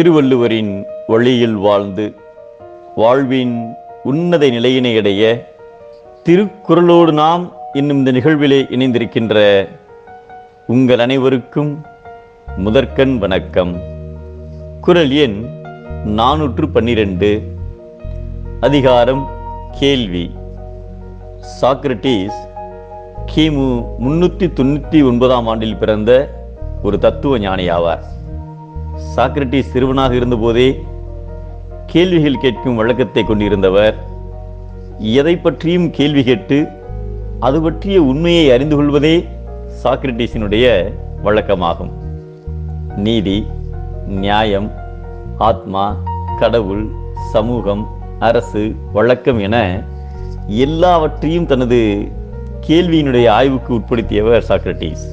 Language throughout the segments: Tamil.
திருவள்ளுவரின் வழியில் வாழ்ந்து வாழ்வின் உன்னத நிலையினை அடைய திருக்குறளோடு நாம் இன்னும் இந்த நிகழ்விலே இணைந்திருக்கின்ற உங்கள் அனைவருக்கும் முதற்கண் வணக்கம். குறள் எண் நானூற்று பன்னிரண்டு. அதிகாரம் கேள்வி. சாக்ரட்டிஸ் கிமு முன்னூற்றி தொண்ணூற்றி ஒன்பதாம் ஆண்டில் பிறந்த ஒரு தத்துவ ஞானி ஆவார் சாக்ரட்டிஸ் சிறுவனாக இருந்தபோதே கேள்விகள் கேட்கும் வழக்கத்தை கொண்டிருந்தவர். எதை பற்றியும் கேள்வி கேட்டு அது பற்றிய உண்மையை அறிந்து கொள்வதே சாக்ரட்டிஸினுடைய வழக்கமாகும். நீதி நியாயம் ஆத்மா கடவுள் சமூகம் அரசு வழக்கம் என எல்லாவற்றையும் தனது கேள்வியினுடைய ஆய்வுக்கு உட்படுத்தியவர் சாக்ரட்டிஸ்.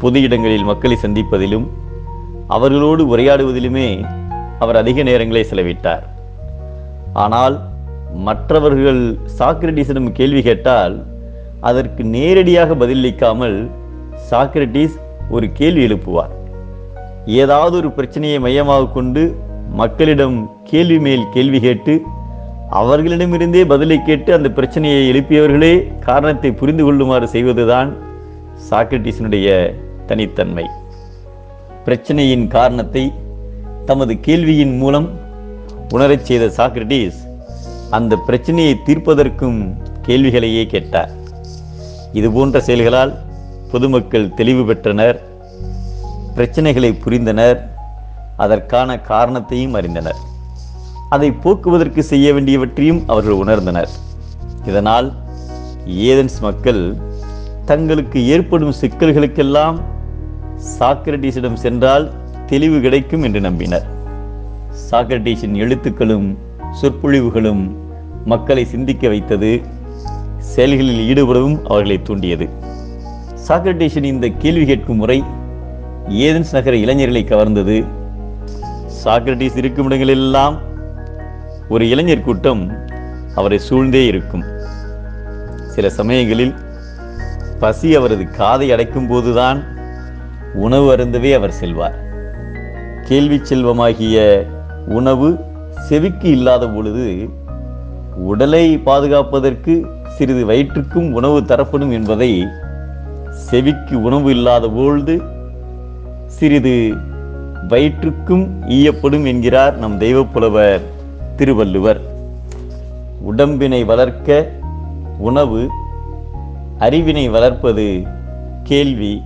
பொது இடங்களில் மக்களை சந்திப்பதிலும் அவர்களோடு உரையாடுவதிலுமே அவர் அதிக நேரங்களை செலவிட்டார். ஆனால் மற்றவர்கள் சாக்ரட்டிஸிடம் கேள்வி கேட்டால் அதற்கு நேரடியாக பதிலளிக்காமல் சாக்ரட்டிஸ் ஒரு கேள்வி எழுப்புவார். ஏதாவது ஒரு பிரச்சனையை மையமாக கொண்டு மக்களிடம் கேள்வி மேல் கேள்வி கேட்டு அவர்களிடமிருந்தே பதிலை கேட்டு அந்த பிரச்சனையை எழுப்பியவர்களே காரணத்தை புரிந்து கொள்ளுமாறு செய்வதுதான் சாக்ரட்டிஸினுடைய தனித்தன்மை. பிரச்சனையின் காரணத்தை தமது கேள்வியின் மூலம் உணரச் செய்த சாக்ரட்டிஸ் அந்த பிரச்சனையை தீர்ப்பதற்கும் கேள்விகளையே கேட்டார். இது போன்ற செயல்களால் பொதுமக்கள் தெளிவு பெற்றனர் பிரச்சனைகளை புரிந்தனர் அதற்கான காரணத்தையும் அறிந்தனர். அதை போக்குவதற்கு செய்ய வேண்டியவற்றையும் அவர்கள் உணர்ந்தனர். இதனால் ஏதென்ஸ் மக்கள் தங்களுக்கு ஏற்படும் சிக்கல்களுக்கெல்லாம் சாக்ரட்டிஸிடம் சென்றால் தெளிவு கிடைக்கும் என்று நம்பினர். சாக்ரட்டிஸின் எழுத்துக்களும் சொற்பொழிவுகளும் மக்களை சிந்திக்க வைத்தது செயல்களில் ஈடுபடவும் அவர்களை தூண்டியது. சாக்ரட்டிஸின் இந்த கேள்வி கேட்கும் முறை ஏதென்ஸ் நகர இளைஞர்களை கவர்ந்தது. சாக்ரட்டிஸ் இருக்கும் இடங்களெல்லாம் ஒரு இளைஞர் கூட்டம் அவரை சூழ்ந்தே இருக்கும். சில சமயங்களில் பசி அவரது காதை அடைக்கும் போதுதான் உணவு அருந்தவே அவர் செல்வார். கேள்வி செல்வமாகிய உணவு செவிக்கு இல்லாத பொழுது உடலை பாதுகாப்பதற்கு சிறிது வயிற்றுக்கும் உணவு தரப்படும் என்பதை செவிக்கு உணவு இல்லாத பொழுது சிறிது வயிற்றுக்கும் ஈயப்படும் என்கிறார் நம் தெய்வப்புலவர் திருவள்ளுவர். உடம்பினை வளர்க்க உணவு அறிவினை வளர்ப்பது கேள்வி.